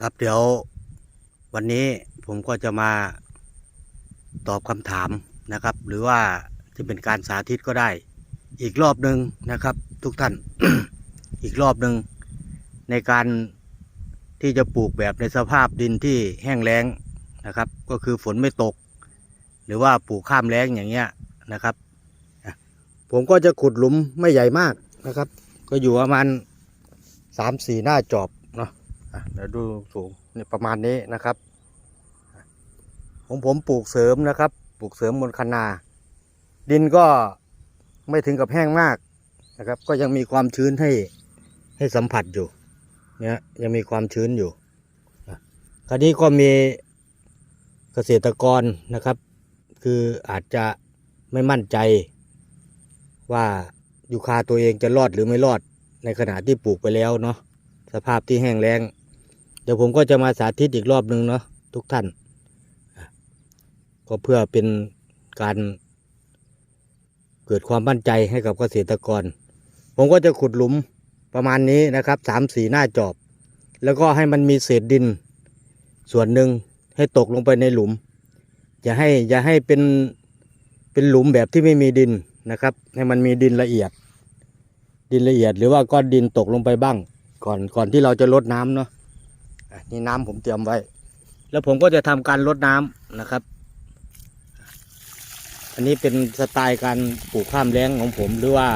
ครับเดี๋ยววันนี้ผมก็จะมาตอบคำถามนะครับ หรือว่าจะเป็นการสาธิตก็ได้ อีกรอบหนึ่งนะครับ ทุกท่าน อีกรอบหนึ่งในการที่จะปลูกแบบในสภาพดินที่แห้งแล้งนะครับ ก็คือฝนไม่ตก หรือว่าปลูกข้ามแล้งอย่างเงี้ยนะครับ ผมก็จะขุดหลุมไม่ใหญ่มากนะครับ ก็อยู่ประมาณสามสี่หน้าจอบ ดี๋ยวดูสูงนี่ประมาณนี้นะครับ ของผมปลูกเสริมนะครับ ปลูกเสริมบนคันนา ดินก็ไม่ถึงกับแห้งมากนะครับ ก็ยังมีความชื้นให้ให้สัมผัสอยู่ เนี่ยยังมีความชื้นอยู่คราวนี้ก็มีเกษตรกรนะครับ คืออาจจะไม่มั่นใจว่ายูคาตัวเองจะรอดหรือไม่รอดในขณะที่ปลูกไปแล้วเนาะสภาพที่แห้งแล้ง เดี๋ยวผมก็จะมาสาธิตอีกรอบหนึ่งเนาะทุกท่าน ก็เพื่อเป็นการเกิดความมั่นใจให้กับเกษตรกร ผมก็จะขุดหลุมประมาณนี้นะครับสามสี่หน้าจอบ แล้วก็ให้มันมีเศษดิน ส่วนหนึ่งให้ตกลงไปในหลุม อย่าให้อย่าให้เป็นเป็นหลุมแบบที่ไม่มีดินนะครับ ให้มันมีดินละเอียด ดินละเอียดหรือว่าก้อนดินตกลงไปบ้าง ก่อนก่อนที่เราจะลดน้ำเนาะ นี่น้ำผมเตรียมไว้ แล้วผมก็จะทำการลดน้ำนะครับ อันนี้เป็นสไตล์การปลูกข้ามแล้งของผมหรือว่า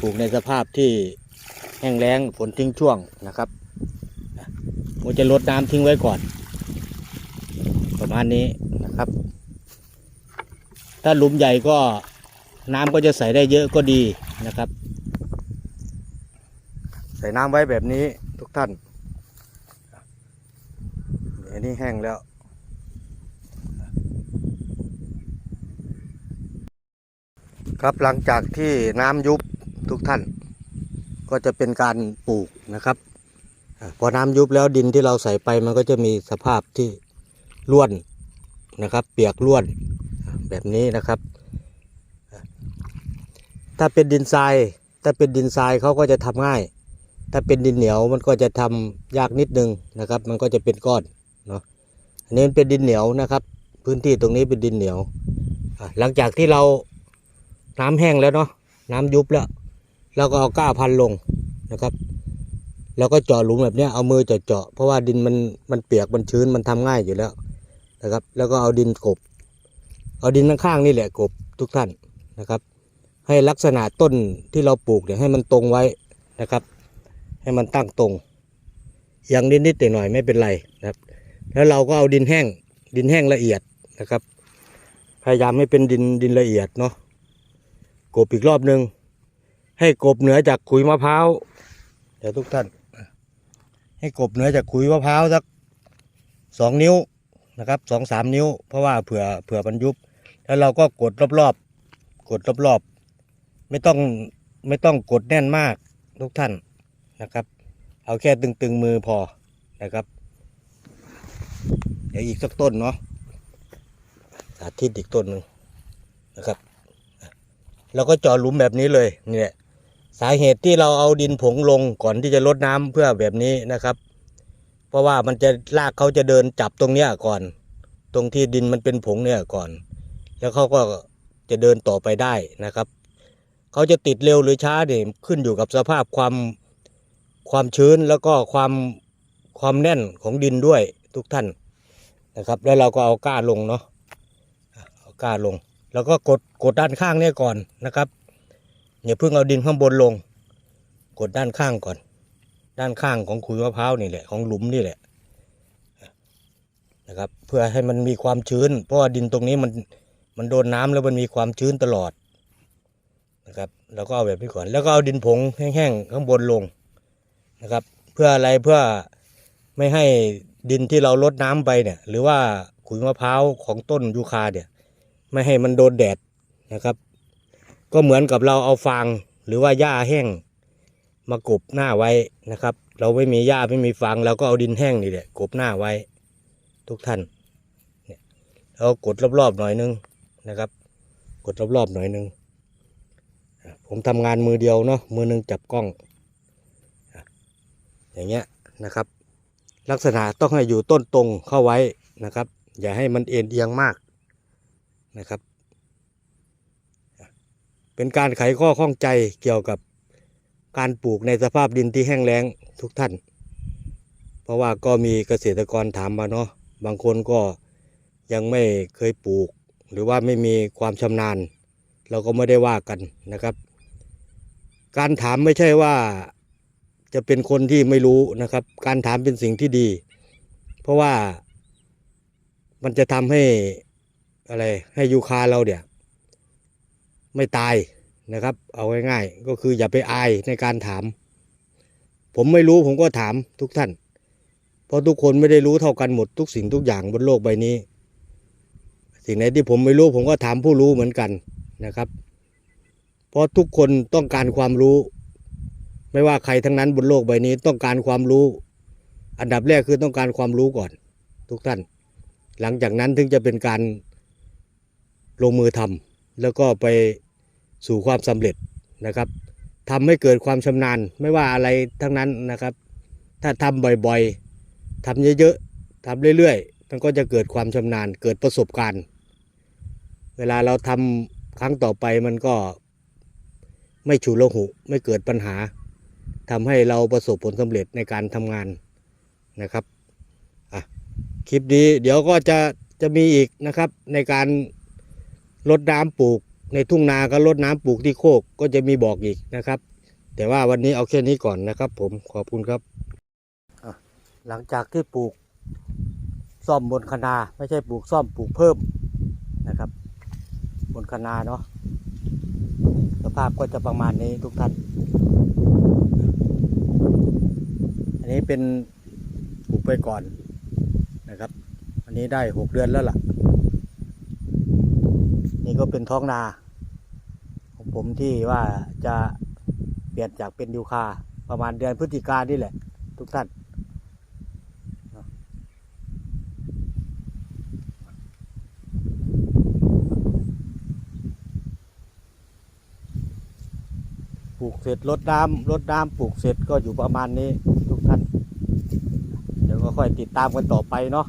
ปลูกในสภาพที่แห้งแล้งฝนทิ้งช่วงนะครับผมจะลดน้ำทิ้งไว้ก่อน ประมาณนี้นะครับ ถ้าหลุมใหญ่ก็น้ำก็จะใส่ได้เยอะก็ดีนะครับ ใส่น้ำไว้แบบนี้ทุกท่าน อันนี้แห้งแล้วครับหลังจากที่น้ำยุบทุกท่าน ก็จะเป็นการปลูกนะครับพอน้ำยุบแล้วดินที่เราใส่ไปมันก็จะมีสภาพที่ร่วนนะครับ เปียกร่วนแบบนี้นะครับ ถ้าเป็นดินทราย ถ้าเป็นดินทรายเขาก็จะทำง่าย ถ้าเป็นดินเหนียวมันก็จะทำยากนิดนึงนะครับ มันก็จะเป็นก้อน อันนี้นเป็นดินเหนียวนะครับ พื้นที่ตรงนี้เป็นดินเหนียวหลังจากที่เราน้ำแห้งแล้วเนาะน้ำยุบแล้วเราก็เอาก้าพันลงนะครับแล้วก็เจาะหลุมแบบนี้เอามือเจาะเจาะเพราะว่าดินมันมันเปียกมันชื้นมันทำง่ายอยู่แล้วนะครับ แล้วก็เอาดินกบ เอาดินข้างๆนี่แหละกบทุกท่านนะครับ ให้ลักษณะต้นที่เราปลูกเนี่ยให้มันตรงไว้นะครับ ให้มันตั้งตรงเอียงนิดๆหน่อยๆไม่เป็นไรนะครับ แล้วเราก็เอาดินแห้ง ดินแห้งละเอียดนะครับ พยายามให้เป็นดินดินละเอียดเนาะกบอีกรอบหนึ่งให้กบเหนือจากขุยมะพร้าวเดี๋ยวทุกท่าน ให้กบเหนือจากขุยมะพร้าวสักสองนิ้วนะครับสองสามนิ้ว เพราะว่าเผื่อเผื่อมันยุบ แล้วเราก็กดรอบๆกดรอบๆไม่ต้องไม่ต้องกดแน่นมากทุกท่านนะครับ เอาแค่ตึงๆมือพอนะครับ เดี๋ยวอีกสักต้นเนาะสาธิตอีกต้นหนึ่งนะครับเราก็เจาะหลุมแบบนี้เลยนี่แหละสาเหตุที่เราเอาดินผงลงก่อนที่จะลดน้ำเพื่อแบบนี้นะครับ เพราะว่ามันจะลากเขาจะเดินจับตรงเนี้ยก่อน ตรงที่ดินมันเป็นผงเนี่ยก่อน แล้วเขาก็จะเดินต่อไปได้นะครับ เขาจะติดเร็วหรือช้าเนี่ยขึ้นอยู่กับสภาพความความชื้นแล้วก็ความความแน่นของดินด้วย ทุกท่านนะครับ แล้วเราก็เอาก้าลงเนาะเอาก้าลง แล้วก็กดกดด้านข้างเนี่ยก่อนนะครับอย่าเพิ่งเอาดินข้างบนลง กดด้านข้างก่อน ด้านข้างของขุยมะพร้าวนี่แหละของหลุมนี่แหละนะครับ เพื่อให้มันมีความชื้น เพราะว่าดินตรงนี้มันมันโดนน้ำแล้วมันมีความชื้นตลอดนะครับแล้วก็เอาแบบนี้ก่อนแล้วก็เอาดินผงแห้งๆข้างบนลงนะครับ เพื่ออะไรเพื่อไม่ให้ ดินที่เราลดน้ำไปเนี่ย หรือว่าขุยมะพร้าวของต้นยูคาเนี่ย ไม่ให้มันโดนแดดนะครับ ก็เหมือนกับเราเอาฟางหรือว่าหญ้าแห้งมากบหน้าไว้นะครับ เราไม่มีหญ้าไม่มีฟางเราก็เอาดินแห้งนี่แหละกบหน้าไว้ ทุกท่านเนี่ยเรากดรอบๆหน่อยนึงนะครับ กดรอบๆหน่อยนึงอะผมทำงานมือเดียวเนาะมือหนึงจับกล้องอย่างเงี้ยนะครับ ลักษณะต้องให้อยู่ต้นตรงเข้าไว้นะครับ อย่าให้มันเอ็นเอียงมากนะครับ เป็นการไขข้อข้องใจเกี่ยวกับการปลูกในสภาพดินที่แห้งแล้งทุกท่าน เพราะว่าก็มีเกษตรกรถามมาเนาะบางคนก็ยังไม่เคยปลูก หรือว่าไม่มีความชำนาญ เราก็ไม่ได้ว่ากันนะครับ การถามไม่ใช่ว่า จะเป็นคนที่ไม่รู้นะครับ การถามเป็นสิ่งที่ดี เพราะว่ามันจะทำให้อะไรให้ยูคาเราเนี่ย ไม่ตายนะครับ เอาง่ายๆก็คืออย่าไปอายในการถาม ผมไม่รู้ผมก็ถามทุกท่าน เพราะทุกคนไม่ได้รู้เท่ากันหมดทุกสิ่งทุกอย่างบนโลกใบนี้ สิ่งไหนที่ผมไม่รู้ผมก็ถามผู้รู้เหมือนกันนะครับ เพราะทุกคนต้องการความรู้ ไม่ว่าใครทั้งนั้นบนโลกใบนี้ต้องการความรู้ อันดับแรกคือต้องการความรู้ก่อน ทุกท่าน หลังจากนั้นถึงจะเป็นการลงมือทำแล้วก็ไปสู่ความสำเร็จนะครับทำให้เกิดความชำนาญไม่ว่าอะไรทั้งนั้นนะครับ ถ้าทำบ่อยๆทำเยอะๆทำเรื่อยๆ มันก็จะเกิดความชำนาญ เกิดประสบการณ์ เวลาเราทำครั้งต่อไปมันก็ไม่ฉุกละหุไม่เกิดปัญหา ทำให้เราประสบผลสำเร็จในการทำงานนะครับอะคลิปนี้เดี๋ยวก็จะจะมีอีกนะครับในการลดน้ำปลูก ในทุ่งนาก็ลดน้ำปลูกที่โคกก็จะมีบอกอีกนะครับ แต่ว่าวันนี้เอาแค่นี้ก่อนนะครับ ผมขอบคุณครับหลังจากที่ปลูกซ่อมบนคนาไม่ใช่ปลูกซ่อมปลูกเพิ่มนะครับ บนคนาเนาะสภาพก็จะประมาณนี้ทุกท่าน อันนี้เป็นปลูกไปก่อนนะครับ อันนี้ได้หกเดือนแล้วล่ะ นี่ก็เป็นท้องนา ของผมที่ว่าจะเปลี่ยนจากเป็นยูคาประมาณเดือนพฤศจิกายนนี่แหละ ทุกท่านปลูกเสร็จลดน้ำลดน้ำปลูกเสร็จก็อยู่ประมาณนี้ทุกท่าน เดี๋ยวก็ ค่อยติดตามกันต่อไปเนาะ